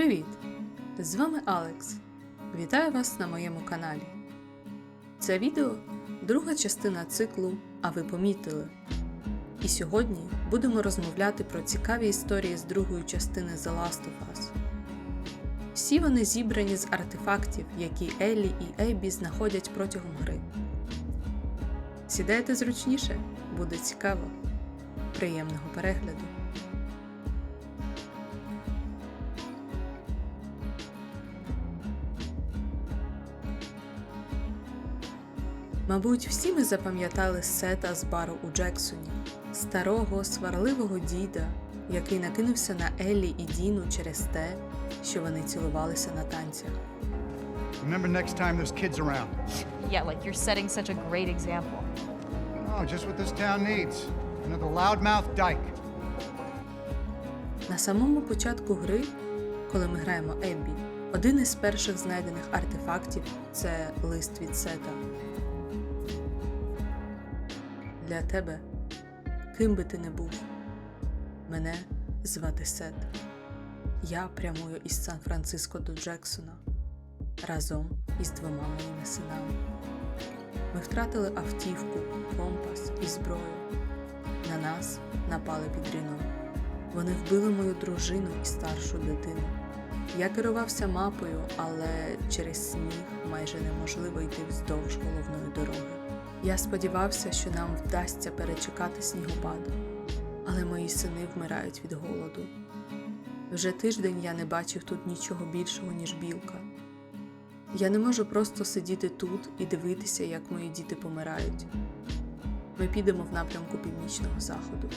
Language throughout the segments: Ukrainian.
Привіт! З вами Алекс. Вітаю вас на моєму каналі. Це відео друга частина циклу А ви помітили. І сьогодні будемо розмовляти про цікаві історії з другої частини The Last of Us. Всі вони зібрані з артефактів, які Еллі і Ейбі знаходять протягом гри. Сідайте зручніше, буде цікаво. Приємного перегляду! Мабуть, всі ми запам'ятали сета з бару у Джексоні, старого сварливого діда, який накинувся на Еллі і Діну через те, що вони цілувалися на танцях. Remember next time there's kids around. Yeah, like you're setting such a great example. Oh, just what this town needs. Another loudmouth dyke. На самому початку гри, коли ми граємо Еббі, один із перших знайдених артефактів це лист від Сета. Для тебе, ким би ти не був, мене звати Сет. Я прямую із Сан-Франциско до Джексона разом із двома моїми синами. Ми втратили автівку, компас і зброю. На нас напали під Ріно. Вони вбили мою дружину і старшу дитину. Я керувався мапою, але через сніг майже неможливо йти вздовж головної дороги. Я сподівався, що нам вдасться перечекати снігопад, але мої сини вмирають від голоду. Вже тиждень я не бачив тут нічого більшого, ніж білка. Я не можу просто сидіти тут і дивитися, як мої діти помирають. Ми підемо в напрямку північного заходу.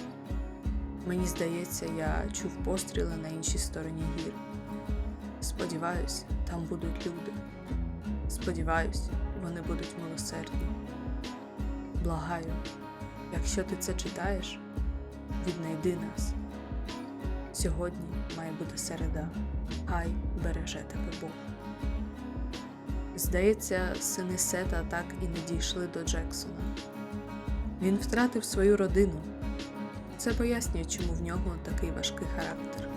Мені здається, я чув постріли на іншій стороні гір. Сподіваюсь, там будуть люди. Сподіваюсь, вони будуть милосердні. Благаю, якщо ти це читаєш, віднайди нас. Сьогодні має бути середа. Хай береже тебе Бог. Здається, сини Сета так і не дійшли до Джексона. Він втратив свою родину. Це пояснює, чому в нього такий важкий характер.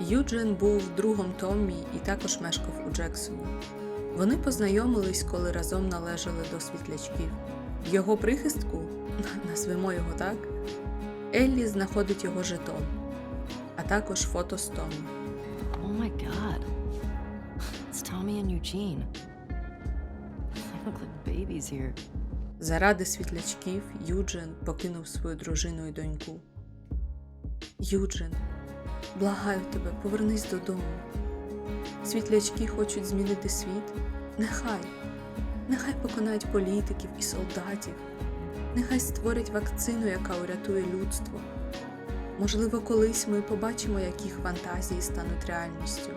Юджин був другом Томмі і також мешкав у Джексоні. Вони познайомились, коли разом належали до світлячків. В його прихистку, назвемо його так, Еллі знаходить його жетон, а також фото з Томмі. Oh my god. It's Tommy and Eugene. They look like babies here. Заради світлячків Юджин покинув свою дружину і доньку. Юджин, благаю тебе, повернись додому. Світлячки хочуть змінити світ. Нехай, нехай поконають політиків і солдатів. Нехай створять вакцину, яка урятує людство. Можливо, колись ми побачимо, як їх фантазії стануть реальністю.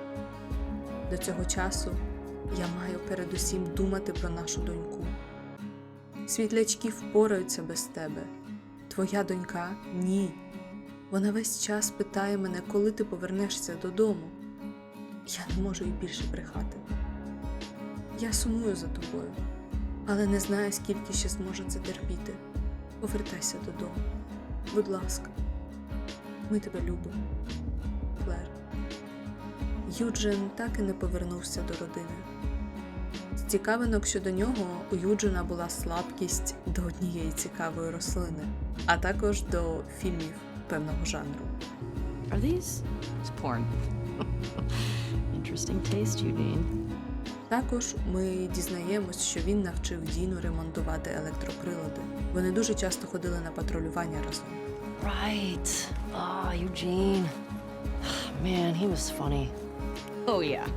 До цього часу я маю передусім думати про нашу доньку. Світлячки впораються без тебе. Твоя донька ні. Вона весь час питає мене, коли ти повернешся додому. Я не можу їй більше брехати. Я сумую за тобою, але не знаю, скільки ще зможу це терпіти. Повертайся додому. Будь ласка, ми тебе любимо. Клер. Юджин так і не повернувся до родини. З цікавинок щодо нього у Юджина була слабкість до однієї цікавої рослини, а також до фільмів певного жанру. Are these? It's porn. Interesting taste, Eugene. Також ми дізнаємось, що він навчив Діну ремонтувати електроприлади. Вони дуже часто ходили на патрулювання разом. Right. Oh, Eugene. Man, he was funny. Oh, yeah.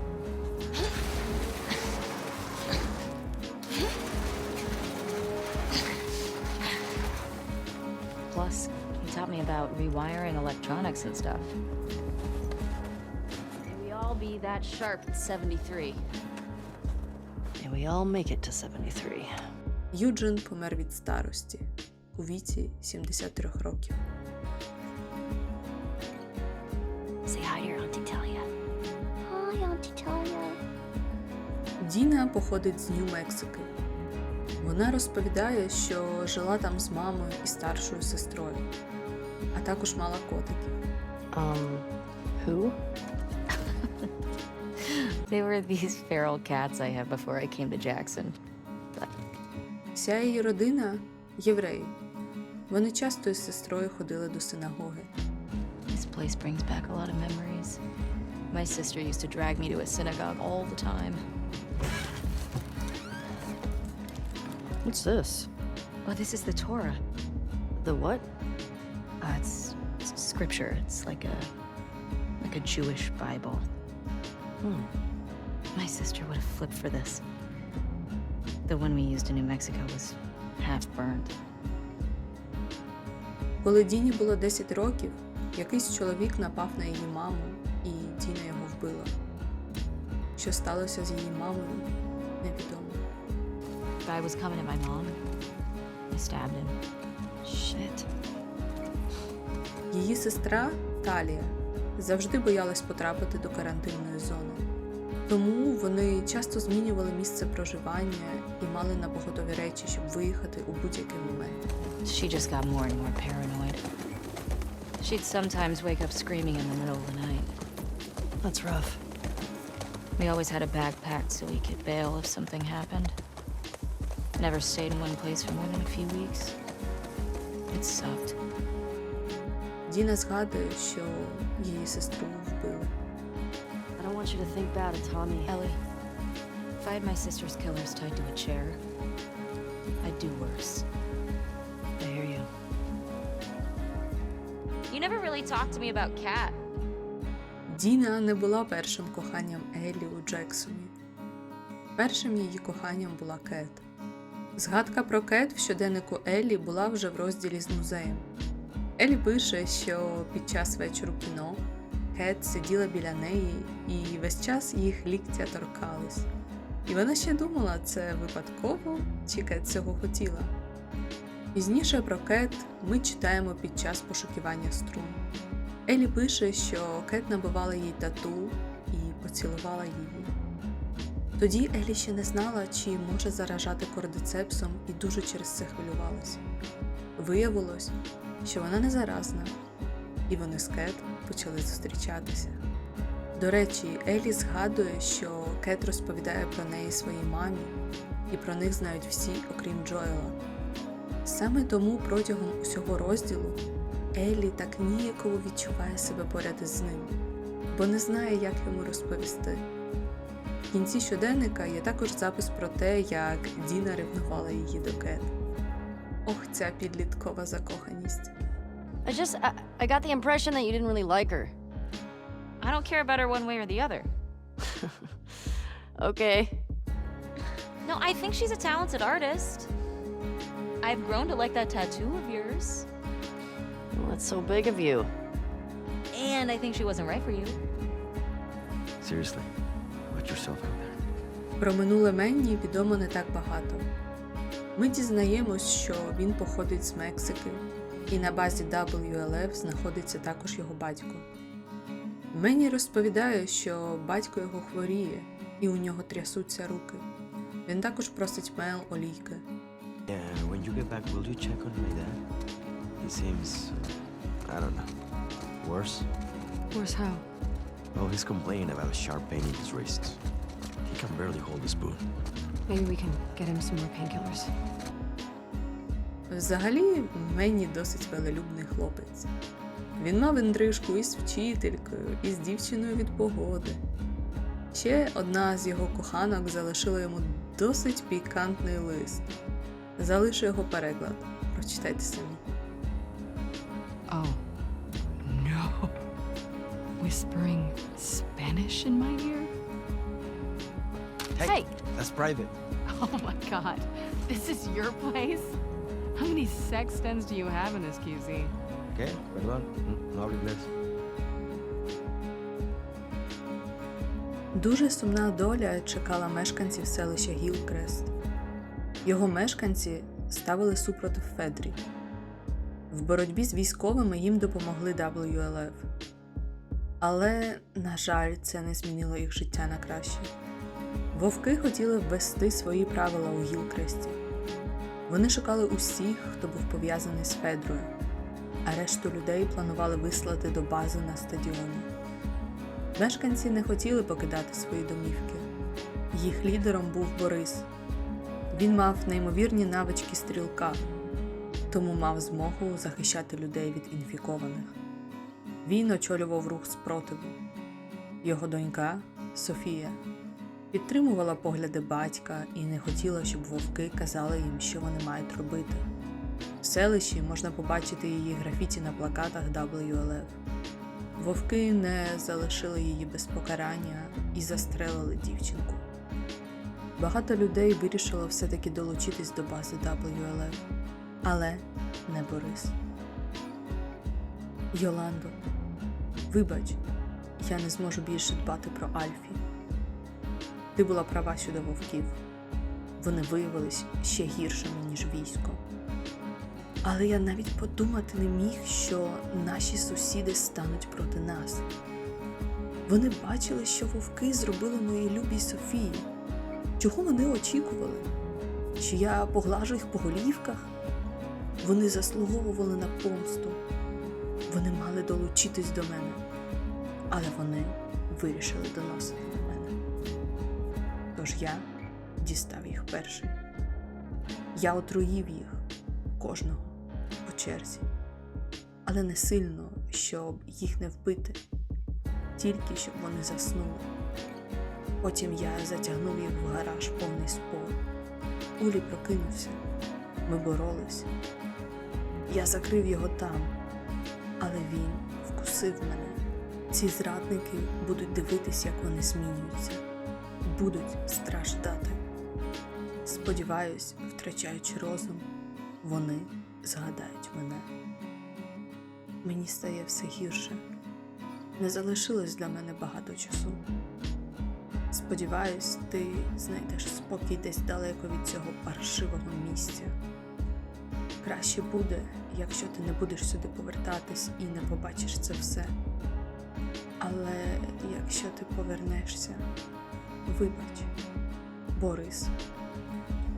Plus, he taught me about rewiring electronics and stuff. Be that sharp at 73. May we all make it to 73. Юджин помер від старості у віці 73 років. Say hi to your Auntie Talia. Hi, Auntie Talia. Діна походить з Нью-Мексики. Вона розповідає, що жила там з мамою і старшою сестрою. а також мала котиків. Um, who? They were these feral cats I had before I came to Jackson. Вся її родина євреї. Вони часто із сестрою ходили до синагоги. This place brings back a lot of memories. My sister used to drag me to a synagogue all the time. What's this? Oh, this is the Torah. The what? Uh, it's, it's scripture. It's like a like a Jewish Bible. Hmm. My sister would have flipped for this. The one we used in New Mexico was half burned. Коли Діні було 10 років, якийсь чоловік напав на її маму, і Діна його вбила. Що сталося з її мамою, невідомо. Guy was coming at my mom. I stabbed him. Shit. Її сестра Талія завжди боялась потрапити до карантинної зони. Тому вони часто змінювали місце проживання і мали на поготові речі, щоб виїхати у будь-який момент. She just got more and more paranoid. She'd sometimes wake up screaming in the middle of the night. That's rough. We always had a bag packed so we could bail if something happened. Never stayed in one place for more than a few weeks. It sucked. Діна згадує, що її сестру вбили. Want you to think bad of Tommy. Ellie, if I had my sister's killers tied to a chair, I'd do worse. I hear you. You never really talked to me about Kat. Діна не була першим коханням Еллі у Джексоні. Першим її коханням була Кет. Згадка про Кет в щоденнику Еллі була вже в розділі з музеєм. Еллі пише, що під час вечору кіно Кет сиділа біля неї і весь час їх ліктя торкались. І вона ще думала, це випадково чи Кет цього хотіла. Пізніше про Кет ми читаємо під час пошукування струн. Елі пише, що Кет набивала їй тату і поцілувала її. Тоді Елі ще не знала, чи може заражати кордицепсом і дуже через це хвилювалася. Виявилось, що вона не заразна, і вони з Кет почали зустрічатися. До речі, Елі згадує, що Кет розповідає про неї своїй мамі, і про них знають всі, окрім Джоела. Саме тому протягом усього розділу Еллі так ніяково відчуває себе поряд із ним, бо не знає, як йому розповісти. В кінці щоденника є також запис про те, як Діна ревнувала її до Кет. Ох, ця підліткова закоханість. I just, I, I got the impression that you didn't really like her. I don't care about her one way or the other. Okay. No, I think she's a talented artist. I've grown to like that tattoo of yours. Well, that's so big of you. And I think she wasn't right for you. Seriously, put yourself out there. Про минуле Менні відомо не так багато. Ми дізнаємось, що він походить з Мексики, і на базі WLF знаходиться також його батько. Менні розповідає, що батько його хворіє, і у нього трясуться руки. Він також просить Мел олійки. Yeah, when you get back, will you check on my dad? He seems, uh, I don't know, worse. Worse how? Well, he's complaining about a sharp pain in his wrists. He can barely hold the spoon. Maybe we can get him some more painkillers. Взагалі, Менні досить велелюбний хлопець. Він мав інтрижку із вчителькою, і з дівчиною від погоди. Ще одна з його коханок залишила йому досить пікантний лист. Залишу його переклад. Прочитайте самі. Oh. No. Whispering Spanish in my ear? Hey! That's private. Oh my god. This is your place? Sextons do you have in this QC? ¿Qué? Perdón, no, no hablo inglés. Дуже сумна доля чекала мешканців селища Гілкрест. Його мешканці ставили супротив Федрі. В боротьбі з військовими їм допомогли WLF. Але, на жаль, це не змінило їх життя на краще. Вовки хотіли ввести свої правила у Гілкресті. Вони шукали усіх, хто був пов'язаний з Федрою. а решту людей планували вислати до бази на стадіоні. Мешканці не хотіли покидати свої домівки. Їх лідером був Борис. Він мав неймовірні навички стрілка, тому мав змогу захищати людей від інфікованих. Він очолював рух спротиву. Його донька Софія підтримувала погляди батька і не хотіла, щоб вовки казали їм, що вони мають робити. В селищі можна побачити її графіті на плакатах WLF. Вовки не залишили її без покарання і застрелили дівчинку. Багато людей вирішило все-таки долучитись до бази WLF, але не Борис. Йоландо, вибач, я не зможу більше дбати про Альфі. Ти була права щодо вовків. Вони виявились ще гіршими, ніж військо. Але я навіть подумати не міг, що наші сусіди стануть проти нас. Вони бачили, що вовки зробили моїй любій Софії. Чого вони очікували? Що я поглажу їх по голівках? Вони заслуговували на помсту. Вони мали долучитись до мене, але вони вирішили доносити на мене. Тож я дістав їх перший. Я отруїв їх кожного по черзі, але не сильно, щоб їх не вбити, тільки щоб вони заснули. Потім я затягнув їх в гараж повний спор. Улі прокинувся. Ми боролись. Я закрив його там, але він вкусив мене. Ці зрадники будуть дивитись, як вони змінюються, будуть страждати. Сподіваюсь, втрачаючи розум, вони згадають мене. Мені стає все гірше. Не залишилось для мене багато часу. Сподіваюсь, ти знайдеш спокій десь далеко від цього паршивого місця. Краще буде, якщо ти не будеш сюди повертатись і не побачиш це все. Але якщо ти повернешся, вибач, Борис.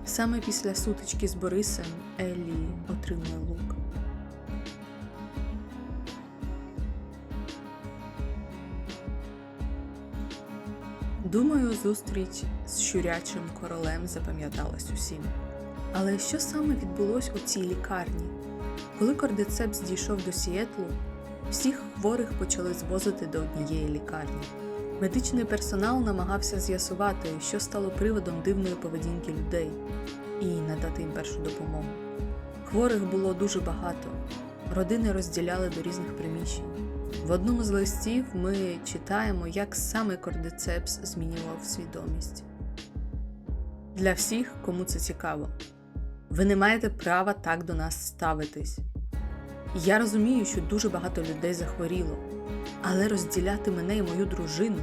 Саме після сутички з Борисом Еллі отримує лук. Думаю, зустріч з щурячим королем запам'яталась усім. Але що саме відбулось у цій лікарні? Коли кордицепс дійшов до Сіетлу, всіх хворих почали звозити до однієї лікарні. Медичний персонал намагався з'ясувати, що стало приводом дивної поведінки людей, і надати їм першу допомогу. Хворих було дуже багато. Родини розділяли до різних приміщень. В одному з листів ми читаємо, як саме кордицепс змінював свідомість. Для всіх, кому це цікаво, ви не маєте права так до нас ставитись. Я розумію, що дуже багато людей захворіло, але розділяти мене і мою дружину,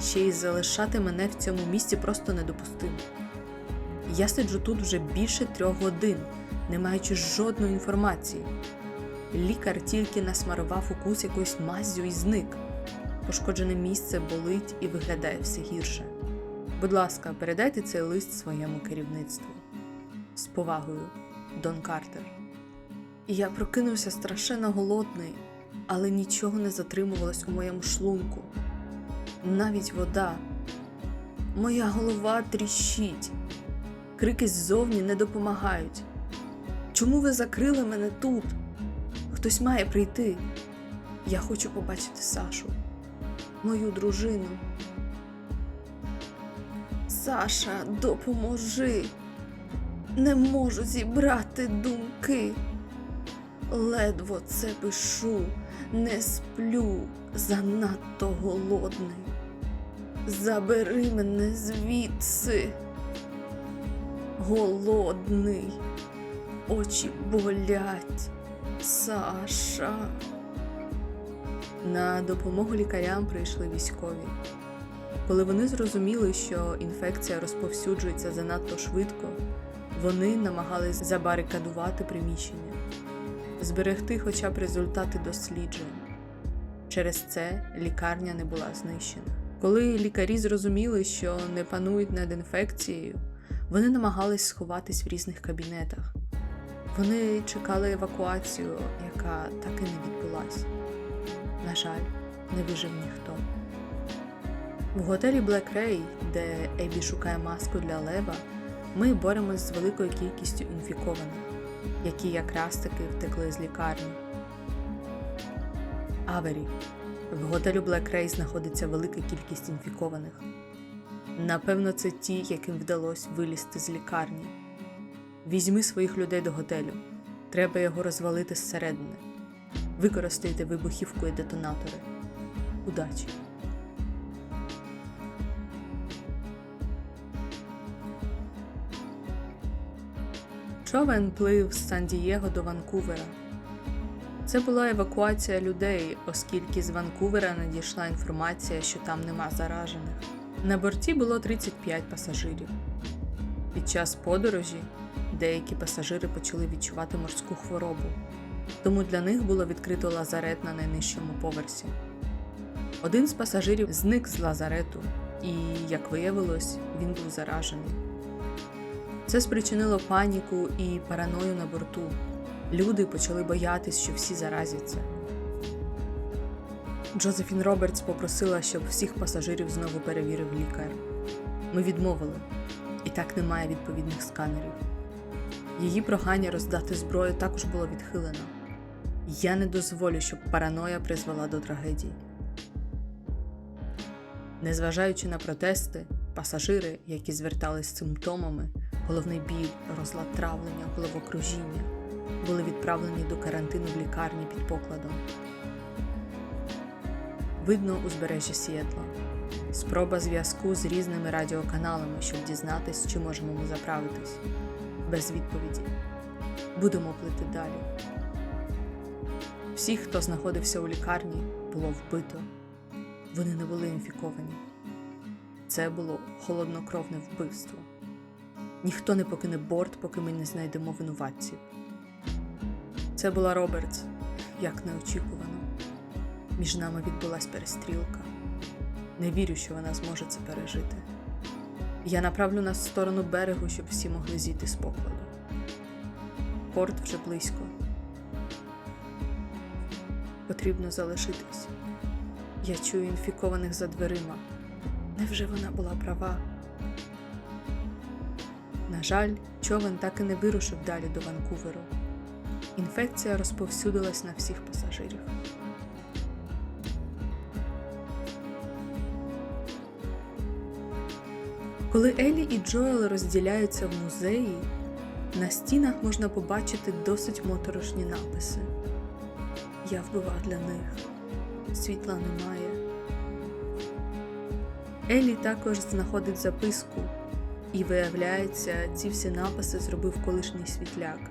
ще й залишати мене в цьому місці просто недопустимо. Я сиджу тут вже більше трьох годин, не маючи жодної інформації. Лікар тільки насмарував укус якоюсь маззю і зник. Пошкоджене місце болить і виглядає все гірше. Будь ласка, передайте цей лист своєму керівництву. З повагою, Дон Картер. І я прокинувся страшенно голодний, але нічого не затримувалось у моєму шлунку. Навіть вода. Моя голова тріщить. Крики ззовні не допомагають. Чому ви закрили мене тут? Хтось має прийти. Я хочу побачити Сашу, мою дружину. Саша, допоможи. Не можу зібрати думки. Ледво це пишу, не сплю, занадто голодний. Забери мене звідси. Голодний, очі болять. Саша. На допомогу лікарям прийшли військові. Коли вони зрозуміли, що інфекція розповсюджується занадто швидко, вони намагались забарикадувати приміщення, зберегти хоча б результати досліджень. Через це лікарня не була знищена. Коли лікарі зрозуміли, що не панують над інфекцією, вони намагались сховатись в різних кабінетах. Вони чекали евакуацію, яка так і не відбулась. На жаль, не вижив ніхто. В готелі Black Ray, де Ебі шукає маску для Лева, ми боремось з великою кількістю інфікованих, які якраз таки втекли з лікарні. Авері. В готелю Black Ray знаходиться велика кількість інфікованих. Напевно, це ті, яким вдалося вилізти з лікарні. Візьми своїх людей до готелю. Треба його розвалити зсередини. Використайте вибухівку і детонатори. Удачі! Човен плив з Сан-Дієго до Ванкувера. Це була евакуація людей, оскільки з Ванкувера надійшла інформація, що там нема заражених. На борті було 35 пасажирів. Під час подорожі деякі пасажири почали відчувати морську хворобу, тому для них було відкрито лазарет на найнижчому поверсі. Один з пасажирів зник з лазарету, і, як виявилось, він був заражений. Це спричинило паніку і параною на борту. Люди почали боятись, що всі заразяться. Джозефін Робертс попросила, щоб всіх пасажирів знову перевірив лікар. Ми відмовили, і так немає відповідних сканерів. Її прохання роздати зброю також було відхилено. Я не дозволю, щоб параноя призвела до трагедії. Незважаючи на протести, пасажири, які звертались з симптомами, головний біль, розлад травлення, головокружіння, були відправлені до карантину в лікарні під покладом. Видно узбережжя Сіетла. Спроба зв'язку з різними радіоканалами, щоб дізнатись, чи можемо ми заправитись. Без відповіді. Будемо плити далі. Всіх, хто знаходився у лікарні, було вбито. Вони не були інфіковані. Це було холоднокровне вбивство. Ніхто не покине борт, поки ми не знайдемо винуватців. Це була Робертс, як неочікувано. Між нами відбулась перестрілка. Не вірю, що вона зможе це пережити. Я направлю нас в сторону берегу, щоб всі могли зійти з покладу. Порт вже близько. Потрібно залишитись. Я чую інфікованих за дверима. Невже вона була права? На жаль, човен так і не вирушив далі до Ванкуверу. Інфекція розповсюдилась на всіх пасажирів. Коли Елі і Джоел розділяються в музеї, на стінах можна побачити досить моторошні написи. Я вбивав для них. Світла немає. Елі також знаходить записку, і виявляється, ці всі написи зробив колишній світляк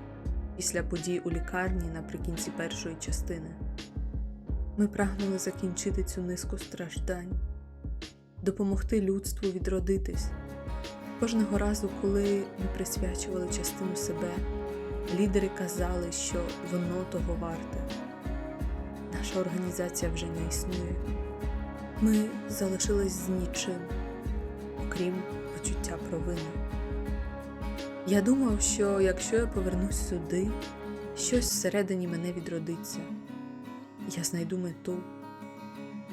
після подій у лікарні наприкінці першої частини. Ми прагнули закінчити цю низку страждань, допомогти людству відродитись. Кожного разу, коли ми присвячували частину себе, лідери казали, що воно того варте. Наша організація вже не існує. Ми залишились з нічим, окрім почуття провини. Я думав, що якщо я повернусь сюди, щось всередині мене відродиться. Я знайду мету.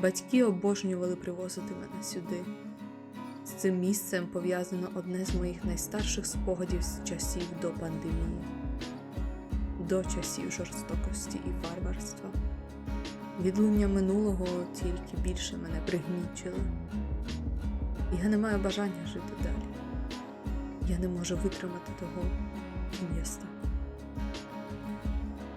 Батьки обожнювали привозити мене сюди. З цим місцем пов'язано одне з моїх найстарших спогадів з часів до пандемії, до часів жорстокості і варварства. Відлуння минулого тільки більше мене пригнічило. Я не маю бажання жити далі. Я не можу витримати того, став.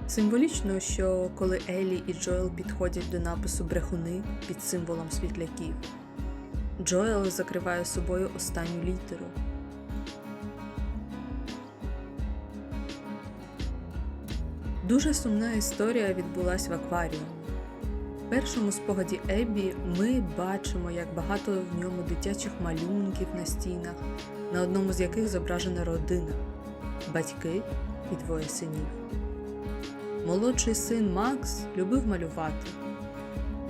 Символічно, що коли Елі і Джоел підходять до напису брехуни під символом світляків, Джоел закриває собою останню літеру. Дуже сумна історія відбулась в акваріумі. Першому спогаді Еббі ми бачимо, як багато в ньому дитячих малюнків на стінах, на одному з яких зображена родина, батьки і двоє синів. Молодший син Макс любив малювати.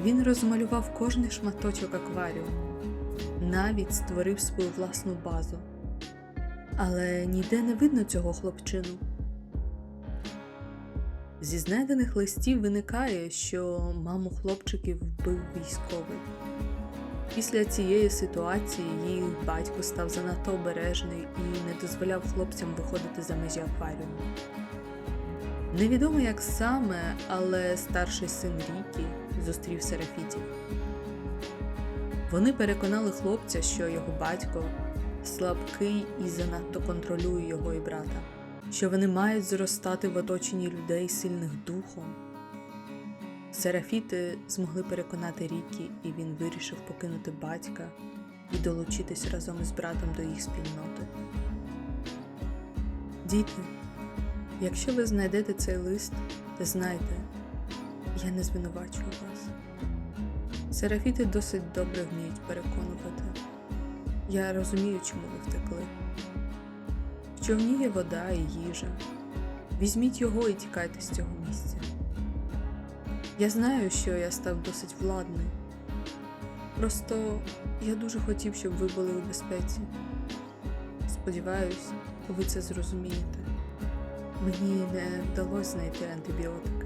Він розмалював кожний шматочок акваріуму, навіть створив свою власну базу. Але ніде не видно цього хлопчину. Зі знайдених листів виникає, що маму хлопчиків вбив військовий. Після цієї ситуації їх батько став занадто обережний і не дозволяв хлопцям виходити за межі акваріуму. Невідомо як саме, але старший син Рікі зустрів серафітів. Вони переконали хлопця, що його батько слабкий і занадто контролює його і брата, що вони мають зростати в оточенні людей сильних духом. Серафіти змогли переконати Рікі, і він вирішив покинути батька і долучитись разом із братом до їх спільноти. Діти, якщо ви знайдете цей лист, то знайте, я не звинувачую вас. Серафіти досить добре вміють переконувати. Я розумію, чому ви втекли. В човні є вода і їжа. Візьміть його і тікайте з цього місця. Я знаю, що я став досить владний. Просто я дуже хотів, щоб ви були у безпеці. Сподіваюсь, ви це зрозумієте. Мені не вдалося знайти антибіотики.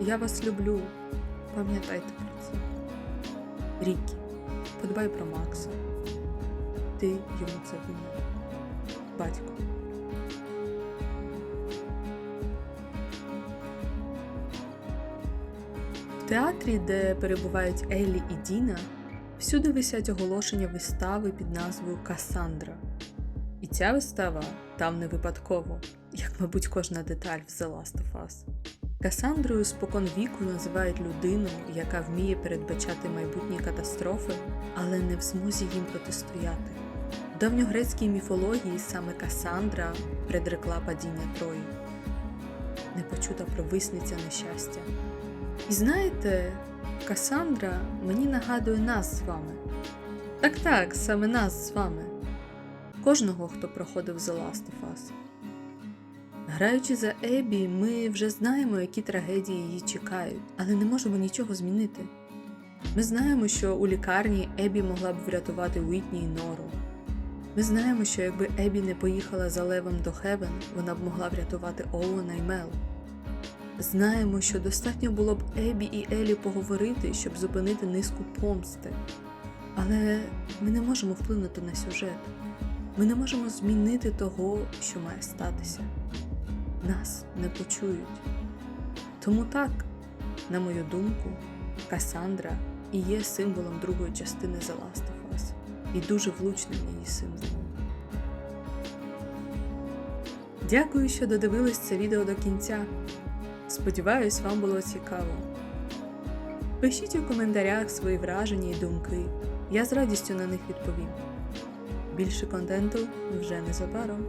Я вас люблю. Пам'ятайте про це. Рікі, подбай про Макса. Ти йому це винен. Батько. В театрі, де перебувають Еллі і Діна, всюди висять оголошення вистави під назвою Касандра. І ця вистава там не випадково, як, мабуть, кожна деталь в The Last of Us. Касандрою спокон віку називають людину, яка вміє передбачати майбутні катастрофи, але не в змозі їм протистояти. В давньогрецькій міфології саме Касандра предрекла падіння Трої, непочута провисниця нещастя. І знаєте, Касандра мені нагадує нас з вами. Так так, саме нас з вами. Кожного, хто проходив The Last of Us. Граючи за Ебі, ми вже знаємо, які трагедії її чекають, але не можемо нічого змінити. Ми знаємо, що у лікарні Ебі могла б врятувати Уітні і Нору. Ми знаємо, що якби Ебі не поїхала за Левом до Хевен, вона б могла врятувати Оуена і Мел. Знаємо, що достатньо було б Ебі і Елі поговорити, щоб зупинити низку помсти. Але ми не можемо вплинути на сюжет. Ми не можемо змінити того, що має статися. Нас не почують. Тому так, на мою думку, Касандра і є символом другої частини The і дуже влучним її символом. Дякую, що додивились це відео до кінця. Сподіваюсь, вам було цікаво. Пишіть у коментарях свої враження і думки. Я з радістю на них відповім. Більше контенту вже незабаром.